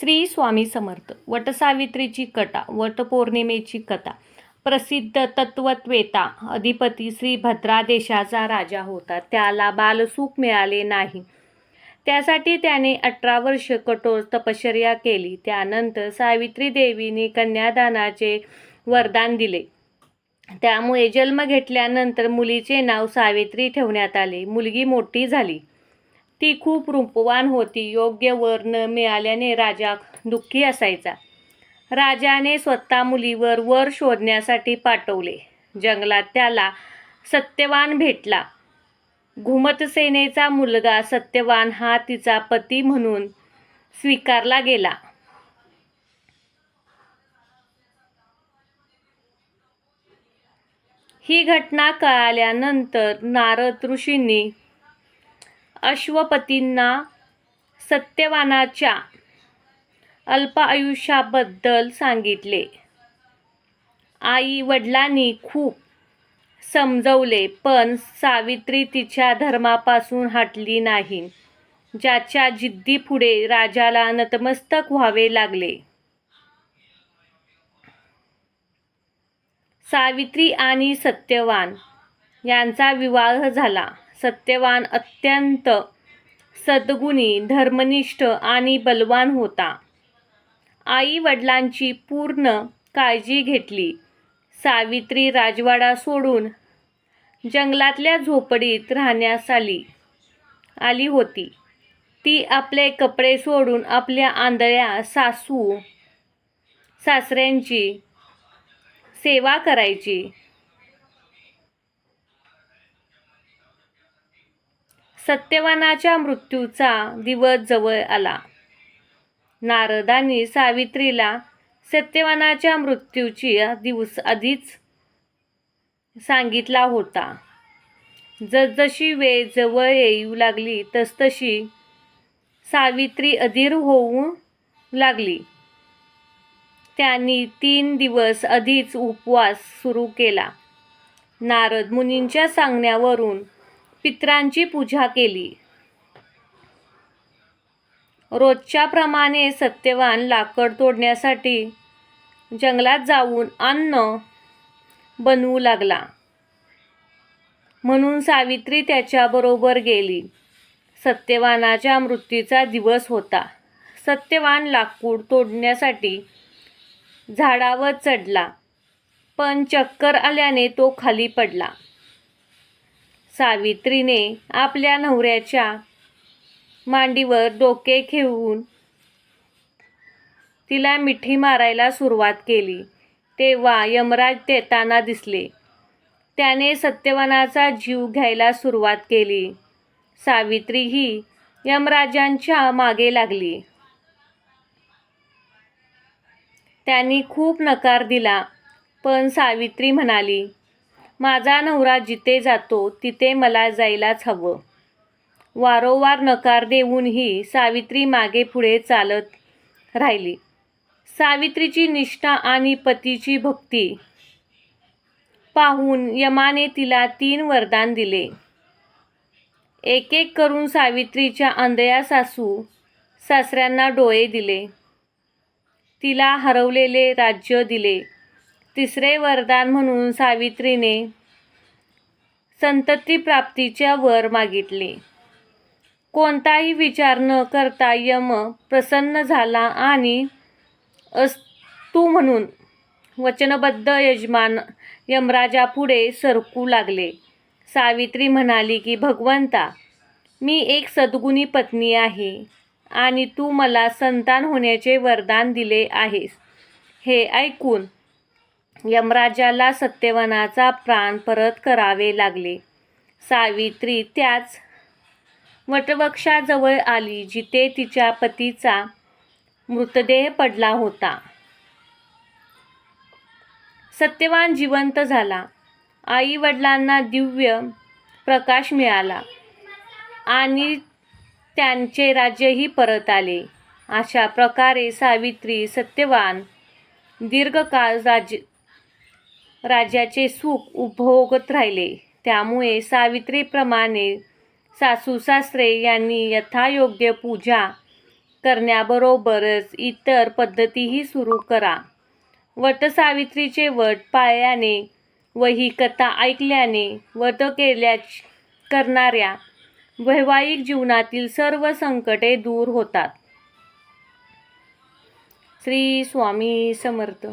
श्री स्वामी समर्थ. वटसावित्रीची कथा वटपौर्णिमेची कथा. प्रसिद्ध तत्वत्वेता अधिपती श्री भद्रा देशाचा राजा होता. त्याला बालसुख मिळाले नाही. त्यासाठी त्याने अठरा वर्ष कठोर तपश्चर्या केली. त्यानंतर सावित्री देवीने कन्यादानाचे वरदान दिले. त्यामुळे जन्म घेतल्यानंतर मुलीचे नाव सावित्री ठेवण्यात आले. मुलगी मोठी झाली. ती खूप रूपवान होती. योग्य वर न मिळाल्याने राजा दुःखी असायचा. राजाने स्वतः मुलीवर वर शोधण्यासाठी पाठवले. जंगलात त्याला सत्यवान भेटला. घुमतसेनेचा मुलगा सत्यवान हा तिचा पती म्हणून स्वीकारला गेला. ही घटना कळाल्यानंतर नारद ऋषींनी अश्वपतींना सत्यवानाच्या अल्प आयुष्याबद्दल सांगितले. आई वडिलांनी खूप समजवले पण सावित्री तिच्या धर्मापासून हटली नाही ज्याच्या जिद्दीपुढे राजाला नतमस्तक व्हावे लागले. सावित्री आणि सत्यवान यांचा विवाह झाला. सत्यवान अत्यंत सद्गुणी धर्मनिष्ठ आणि बलवान होता. आई वडिलांची पूर्ण काळजी घेतली. सावित्री राजवाडा सोडून जंगलातल्या झोपडीत राहण्यास आली. आली होती. ती आपले कपडे सोडून आपल्या आंधळ्या सासू सासऱ्यांची सेवा करायची. सत्यवानाच्या मृत्यूचा दिवस जवळ आला. नारदांनी सावित्रीला सत्यवानाच्या मृत्यूची दिवस आधीच सांगितला होता. जसजशी वेळ जवळ येऊ लागली तसतशी सावित्री अधीर होऊ लागली. त्यांनी तीन दिवस आधीच उपवास सुरू केला. नारद मुनींच्या सांगण्यावरून पित्रांची पूजा केली. रोजच्या प्रमाणे सत्यवान लाकड तोडण्यासाठी जंगलात जाऊन अन्न बनवू लागला. म्हणून सावित्री त्याच्याबरोबर गेली. सत्यवानाच्या मृत्यूचा दिवस होता. सत्यवान लाकूड तोडण्यासाठी झाडावर चढला पण चक्कर आल्याने तो खाली पडला. सावित्रीने आपल्या नवऱ्याच्या मांडीवर डोके ठेवून तिला मिठी मारायला सुरुवात केली. तेव्हा यमराज देताना दिसले. त्याने सत्यवानाचा जीव घ्यायला सुरुवात केली. सावित्री ही यमराजांच्या मागे लागली. त्यांनी खूप नकार दिला. पण सावित्री म्हणाली माझा नवरा जिथे जातो तिथे मला जायलाच हवं. वारंवार नकार देऊनही सावित्री मागे पुढे चालत राहिली. सावित्रीची निष्ठा आणि पतीची भक्ती पाहून यमाने तिला तीन वरदान दिले. एक एक करून सावित्रीच्या आंधळ्या सासू सासऱ्यांना डोळे दिले. तिला हरवलेले राज्य दिले. तिसरे वरदान म्हणून सावित्रीने संतती प्राप्तीच्या वर मागितले. कोणताही विचार न करता यम प्रसन्न झाला आणि अस्तू म्हणून वचनबद्ध यजमान यमराजापुढे सरकू लागले. सावित्री म्हणाली की भगवंता मी एक सद्गुणी पत्नी आहे आणि तू मला संतान होण्याचे वरदान दिले आहेस. हे ऐकून यमराजाला सत्यवनाचा प्राण परत करावे लागले. सावित्री त्याच वटवृक्षाजवळ आली जिथे तिच्या पतीचा मृतदेह पडला होता. सत्यवान जिवंत झाला. आई वडिलांना दिव्य प्रकाश मिळाला आणि त्यांचे राज्यही परत आले. अशा प्रकारे सावित्री सत्यवान दीर्घकाळ राज्य राज्याचे सुख उपभोगत राहिले. त्यामुळे सावित्रीप्रमाणे सासू सासरे यांनी यथायोग्य पूजा करण्याबरोबरच इतर पद्धतीही सुरू करा. वटसावित्रीचे वट पाळल्याने व ही कथा ऐकल्याने वट केल्या करणाऱ्या वैवाहिक जीवनातील सर्व संकटे दूर होतात. श्री स्वामी समर्थ.